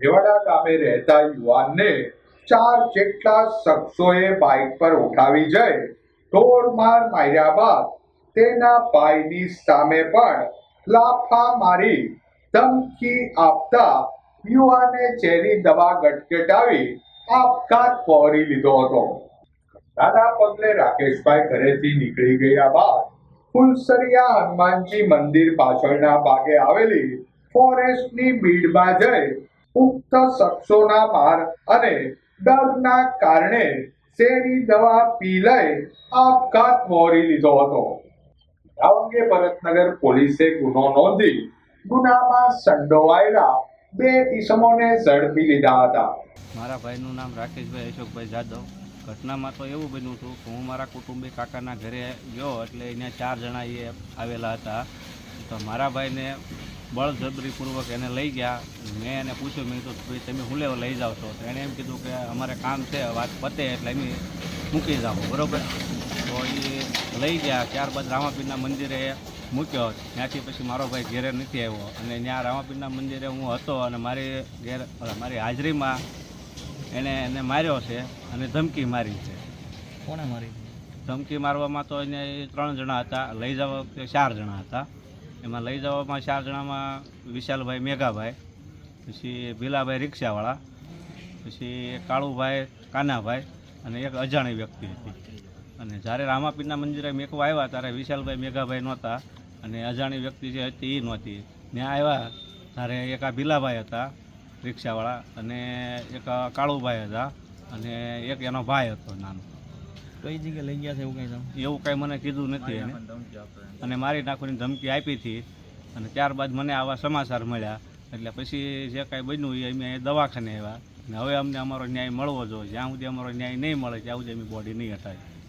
રેવાડા ગામે રહેતા યુવાનને ચાર જેટલા શખ્સોએ બાઇક પર ઉઠાવી જઈ ઢોરમાર માર્યા બાદ તેના ભાઈની સામે પણ લાફા મારી ધમકી આપતા યુવાને ચેરી દવા ગટગટાવી આપઘાત પહોરી લીધો હતો. ઘટનાના પગલે રાકેશભાઈ ઘરેથી નીકળી ગયા બાદ ફુલસરિયા હનુમાનજી મંદિર પાછળના ભાગે આવેલી ફોરેસ્ટની બીડમાં જઈ ઉક્ત શખ્સોના માર અને ડરના કારણે શેરી દવા પી લઈ આપઘાત મોરી લીધો હતો. આ અંગે ભરતનગર પોલીસે ગુનો નોંધી ગુનામાં સંડોવાયેલા બે ઇસમોને ઝડપી લીધા હતા. મારા ભાઈનું નામ રાકેશભાઈ અશોકભાઈ જાદવ. ઘટનામાં તો એવું બન્યું હતું કે હું મારા કુટુંબી કાકાના ઘરે ગયો એટલે અહીંયા ચાર જણા એ આવેલા હતા. તો મારા ભાઈને બળજબરીપૂર્વક એને લઈ ગયા. મેં એને પૂછ્યું મેં કીધું ભાઈ તમે હું લેવા લઈ જાઓ છો? તો એણે એમ કીધું કે અમારે કામ છે વાત પતે એટલે એમ મૂકી જાઓ. બરાબર? તો એ લઈ ગયા. ત્યારબાદ રામાપીરના મંદિરે મૂક્યો. ત્યાંથી પછી મારો ભાઈ ઘેરે નથી આવ્યો. અને ત્યાં રામાપીરના મંદિરે હું હતો અને મારી ઘેર મારી હાજરીમાં એણે એને માર્યો છે અને ધમકી મારી છે. કોણે મારી? ધમકી મારવામાં તો એને ત્રણ જણા હતા. લઈ જવા વખતે ચાર જણા હતા. એમાં લઈ જવામાં ચાર જણામાં વિશાલભાઈ મેઘાભાઈ, પછી ભીલાભાઈ રિક્ષાવાળા, પછી કાળુભાઈ કાનાભાઈ અને એક અજાણી વ્યક્તિ હતી. અને જ્યારે રામાપીરના મંદિરે મેકવા આવ્યા ત્યારે વિશાલભાઈ મેઘાભાઈ નહોતા અને અજાણી વ્યક્તિ જે હતી એ નહોતી. ત્યાં આવ્યા ત્યારે એક આ ભીલાભાઈ હતા રિક્ષાવાળા અને એક કાળુભાઈ હતા અને એક એનો ભાઈ હતો નાનો. કઈ જગ્યાએ લઈ ગયા છે એવું કઈ તમે? એવું કાંઈ મને કીધું નથી એને. અને મારી નાખવાની ધમકી આપી હતી. અને ત્યારબાદ મને આવા સમાચાર મળ્યા. એટલે પછી જે કાંઈ બન્યું એ અમે દવાખાને આવ્યા. અને હવે અમને અમારો ન્યાય મળવો જોઈએ. જ્યાં સુધી અમારો ન્યાય નહીં મળે ત્યાં સુધી અમે બોડી નહીં હટાવી